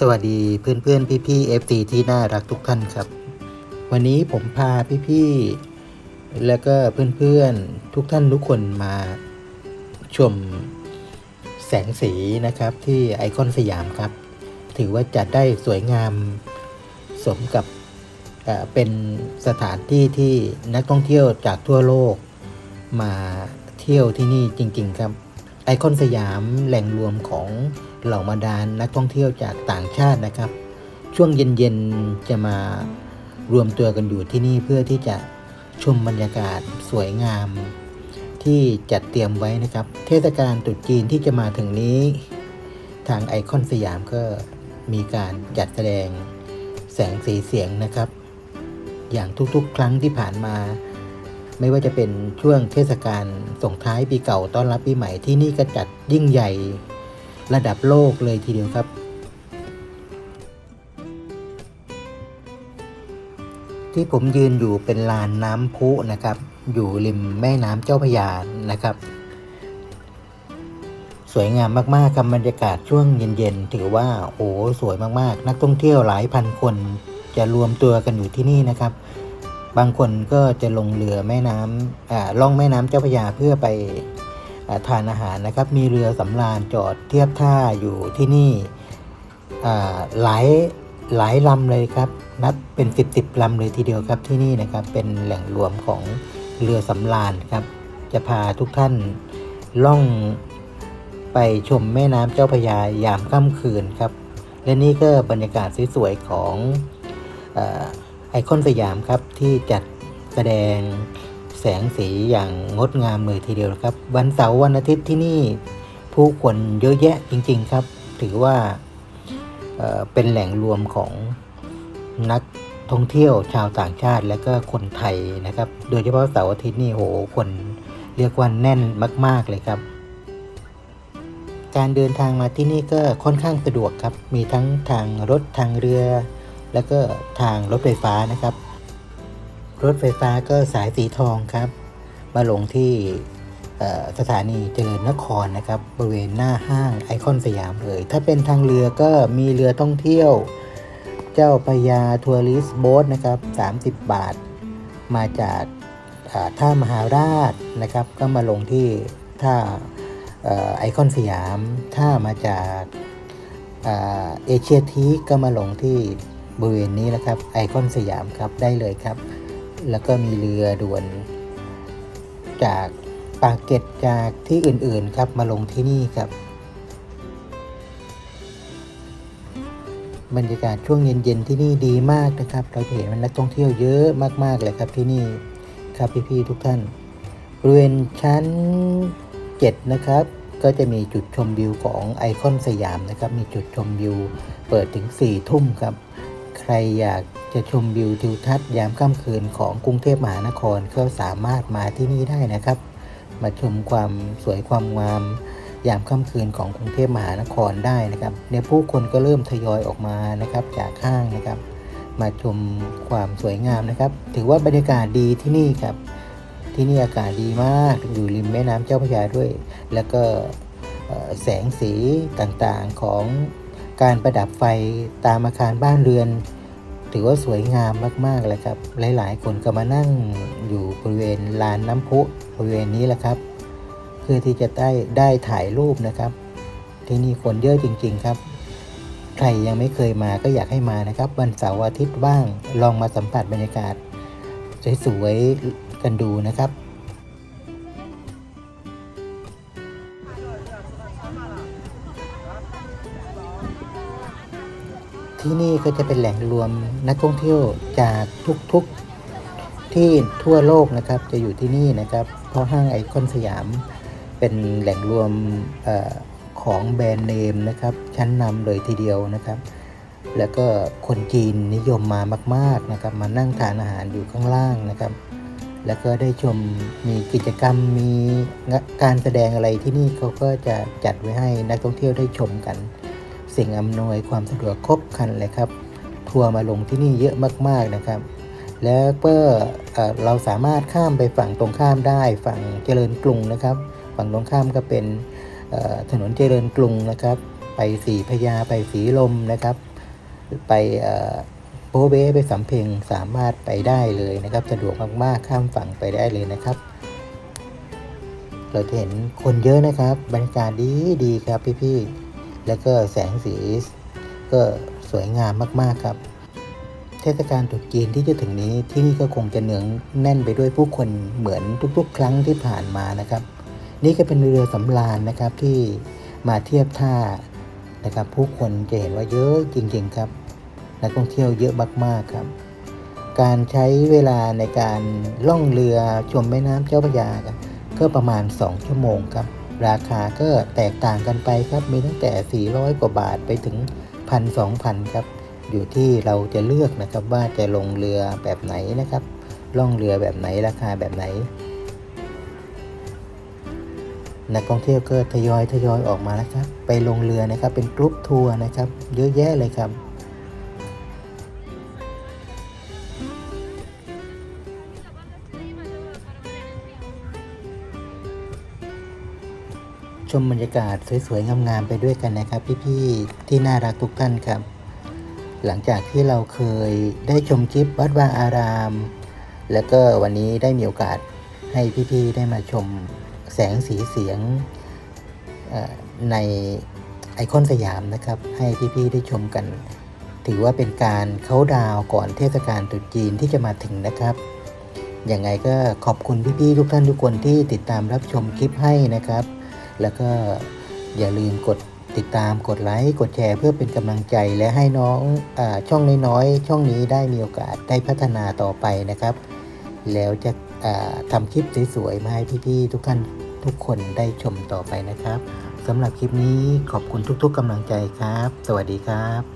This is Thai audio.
สวัสดีเพื่อนเพื่อนพี่พี่เอฟซีที่น่ารักทุกท่านครับ วันนี้ผมพาพี่พี่ๆแล้วก็เพื่อนเพื่อนๆทุกท่านทุกคนมาชมแสงสีนะครับที่ไอคอนสยามครับ ถือว่าจัดได้สวยงามสมกับเป็นสถานที่ที่นักท่องเที่ยวจากทั่วโลก มาเที่ยวที่นี่จริง ๆ ครับ ไอคอนสยามแหล่งรวมของ เหล่าบรรดานนักท่องเที่ยวจากต่างชาตินะครับ ช่วงเย็นๆจะมารวมตัวกันอยู่ที่นี่เพื่อที่จะชมบรรยากาศสวยงาม ที่จัดเตรียมไว้นะครับ เทศกาลตรุษจีนที่จะมาถึงนี้ ทางไอคอนสยามก็มีการจัดแสดงแสงสีเสียงนะครับ อย่างทุกๆ ครั้งที่ผ่านมา ไม่ว่าจะเป็นช่วงเทศกาลส่งท้ายปีเก่าต้อนรับปีใหม่ที่นี่ก็จัดยิ่งใหญ่ ระดับโลกเลยทีเดียวครับที่ผมยืนอยู่เป็นลานน้ำพุนะครับ อยู่ริมแม่น้ำเจ้าพยานะครับ สวยงามมากๆครับบรรยากาศช่วงเย็นๆ ถือว่าโอ้สวยมากๆ นักท่องเที่ยวหลายพันคนจะรวมตัวกันอยู่ที่นี่นะครับ บางคนก็จะลงเรือแม่น้ำอ่าล่องแม่น้ำเจ้าพยาเพื่อไป ทานอาหารนะครับ มีเรือสำราญจอดเทียบท่าอยู่ที่นี่หลายหลายลำเลยครับ นับเป็นสิบสิบลำเลยทีเดียวครับที่นี่นะครับ เป็นแหล่งรวมของเรือสำราญครับ จะพาทุกท่านล่องไปชมแม่น้ำเจ้าพยายามค่ำคืนครับ และนี่ก็บรรยากาศสวยๆของอไอคอนสยามครับที่จัดแสดง สงสีอย่างงดงามเลยทีเดียวครับ วันเสาร์วันอาทิตย์ที่นี่ผู้คนเยอะแยะจริง ๆครับ ถือว่าเเป็นแหล่งรวมของนักท่องเที่ยวชาวต่างชาติและก็คนไทยนะครับ โดยเฉพาะเสาร์อาทิตย์นี่โหคนเรียกว่าแน่นมาก ๆเลยครับ การเดินทางมาที่นี่ก็ค่อนข้างสะดวกครับ มีทั้งทางรถทางเรือ แล้วก็ทางรถไฟฟ้านะครับ รถไฟฟ้าก็สายสีทองครับ มาลงที่สถานีเจริญนครนะครับ บริเวณหน้าห้างไอคอนสยามเลย ถ้าเป็นทางเรือก็มีเรือท่องเที่ยว เจ้าพยาทัวริสโบ๊ทนะครับ 30 บาท มาจากท่ามหาราชนะครับ ก็มาลงที่ท่าออไอคอนสยาม ถ้ามาจากเอเชียทีก็มาลงที่บริเวณนี้นะครับ ไอคอนสยามครับได้เลยครับ แล้วก็มีเรือด่วน จากปากเกร็ดจากที่อื่นๆครับมาลงที่นี่ครับ บรรยากาศช่วงเย็นๆที่นี่ดีมากนะครับ เราเห็นว่านักท่องเที่ยวเยอะมากๆเลยครับที่นี่ครับพี่ๆทุกท่านบริเวณชั้น 7 นะครับ ก็จะมีจุดชมวิวของไอคอนสยามนะครับ มีจุดชมวิวเปิดถึง 4 ทุ่มครับ ใครอยาก จะชมวิวทิวทัศน์ยามค่ำคืนของกรุงเทพมหานครก็สามารถมาที่นี่ได้นะครับ มาชมความสวยความงามยามค่ำคืนของกรุงเทพมหานครได้นะครับเนี่ยผู้คนก็เริ่มทยอยออกมานะครับจากห้างนะครับ มาชมความสวยงามนะครับ ถือว่าบรรยากาศดีที่นี่ครับ ที่นี่อากาศดีมากอยู่ริมแม่น้ำเจ้าพระยาด้วย แล้วก็แสงสีต่างๆของการประดับไฟตามอาคารบ้านเรือน ถือว่าสวยงามมากๆเลยครับ หลายๆ คนก็มานั่งอยู่บริเวณลานน้ำพุบริเวณนี้แหละครับ เพื่อที่จะได้ได้ถ่ายรูปนะครับ ที่นี่คนเยอะจริง ๆครับ ใครยังไม่เคยมาก็อยากให้มานะครับ วันเสาร์อาทิตย์ว่างลองมาสัมผัสบรรยากาศสวยๆกันดูนะครับ ที่นี่ก็จะเป็นแหล่งรวมนักท่องเที่ยวจากทุกๆที่ทั่วโลกนะครับ จะอยู่ที่นี่นะครับ เพราะห้างไอคอนสยามเป็นแหล่งรวมออของแบรนด์เนมนะครับ ชั้นนำเลยทีเดียวนะครับ แล้วก็คนจีนนิยมมามาก ๆนะครับ มานั่งทานอาหารอยู่ข้างล่างนะครับ แล้วก็ได้ชมมีกิจกรรมมีการแสดงอะไรที่นี่เขาก็จะจัดไว้ให้นักท่องเที่ยวได้ชมกัน สิ่งอำนวยความสะดวกครบครันเลยครับ ทัวร์มาลงที่นี่เยอะมากๆนะครับ แล้วก็เอ่อเราสามารถข้ามไปฝั่งตรงข้ามได้ฝั่งเจริญกรุงนะครับ ฝั่งตรงข้ามก็เป็นถนนเจริญกรุงนะครับ ไปสีพญาไปสีลมนะครับ ไปโบเบไปสำเพ็งสามารถไปได้เลยนะครับ สะดวกมากๆข้ามฝั่งไปได้เลยนะครับเราจะเห็นคนเยอะนะครับ บรรยากาศดีดีครับพี่ๆ แล้วก็แสงสีก็สวยงามมาก ๆ ครับ เทศกาลตรุษจีนที่จะถึงนี้ที่นี่ก็คงจะเนืองแน่นไปด้วยผู้คนเหมือนทุก ๆ ครั้งที่ผ่านมานะครับ นี่ก็เป็นเรือสำราญนะครับที่มาเทียบท่านะครับ ผู้คนจะเห็นว่าเยอะจริง ๆ ครับนักท่องเที่ยวเยอะมากๆครับ การใช้เวลาในการล่องเรือชมแม่น้ำเจ้าพระยาก็ประมาณ 2 ชั่วโมงครับ ราคาก็แตกต่างกันไปครับ มีตั้งแต่ 400 กว่าบาทไปถึงพันสองพันครับ อยู่ที่เราจะเลือกนะครับว่าจะลงเรือแบบไหนนะครับ ล่องเรือแบบไหนราคาแบบไหน นักท่องเที่ยวก็ทยอยทยอยออกมาแล้วครับ ไปลงเรือนะครับ เป็นกรุ๊ปทัวร์นะครับ เยอะแยะเลยครับ มบรรยากาศสวยๆงามๆไปด้วยกันนะครับ พี่ๆที่น่ารักทุกท่านครับ หลังจากที่เราเคยได้ชมคลิปวัดวาอาราม แล้วก็วันนี้ได้มีโอกาสให้พี่ๆได้มาชมแสงสีเสียงในไอคอนสยามนะครับ ให้พี่ๆได้ชมกัน ถือว่าเป็นการเข้าดาวก่อนเทศกาลตรุษจีนที่จะมาถึงนะครับยังไงก็ขอบคุณพี่ๆทุกท่านทุกคนที่ติดตามรับชมคลิปให้นะครับ แล้วก็อย่าลืมกดติดตามกดไลค์กดแชร์เพื่อเป็นกำลังใจและให้น้องอช่องน้อยๆ ช่องนี้ได้มีโอกาสได้พัฒนาต่อไปนะครับ แล้วจะทำคลิปสวยๆมาให้พี่ๆทุกท่านทุกคนได้ชมต่อไปนะครับสำหรับคลิปนี้ขอบคุณทุกๆกำลังใจครับ สวัสดีครับ